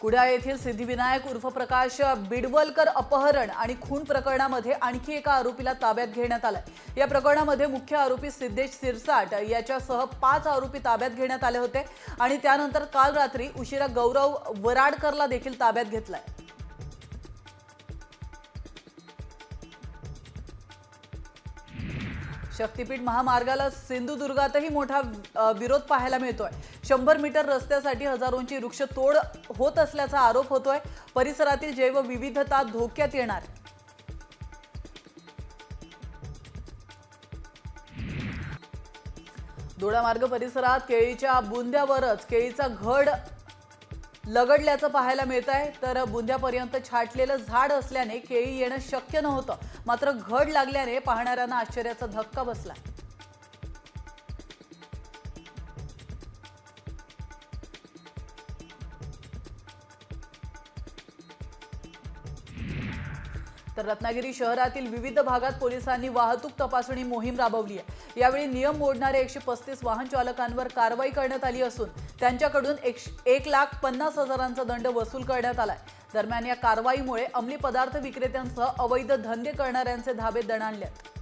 कुडाळ येथील सिद्धिविनायक उर्फ प्रकाश बिडवलकर अपहरण आणि खून प्रकरणामध्ये आणखी एका आरोपीला ताब्यात घेण्यात आलाय. या प्रकरणामध्ये मुख्य आरोपी सिद्धेश सिरसाट याच्यासह पाच आरोपी ताब्यात घेण्यात आले होते आणि त्यानंतर काल रात्री उशिरा गौरव वराडकरला देखील ताब्यात घेतलाय. शक्तीपीठ महामार्गाला सिंधुदुर्गातही मोठा विरोध पाहायला मिळतोय. शंभर मीटर रस्त्यासाठी हजारोंची वृक्षतोड होत असल्याचा आरोप होतोय. परिसरातील जैवविविधता धोक्यात येणार. दोडामार्ग परिसरात केळीच्या बुंद्यावरच केळीचा घड लगडल्याचं पाहायला मिळत आहे तर बुंद्यापर्यंत छाटलेलं झाड असल्याने केळी येणं शक्य नव्हतं. मात्र घड लागल्याने पाहणाऱ्यांना आश्चर्याचा धक्का बसला. तर रत्नागिरी शहरातील विविध भागात पोलिसांनी वाहतूक तपासणी मोहीम राबवली आहे. यावेळी नियम मोडणाऱ्या एकशे पस्तीस वाहन चालकांवर कारवाई करण्यात आली असून त्यांच्याकडून एक एक लाख पन्नास हजारांचा दंड वसूल करण्यात आलाय. दरम्यान या कारवाईमुळे अंमली पदार्थ विक्रेत्यांसह अवैध धंदे करणाऱ्यांचे धाबे दणाणले आहेत.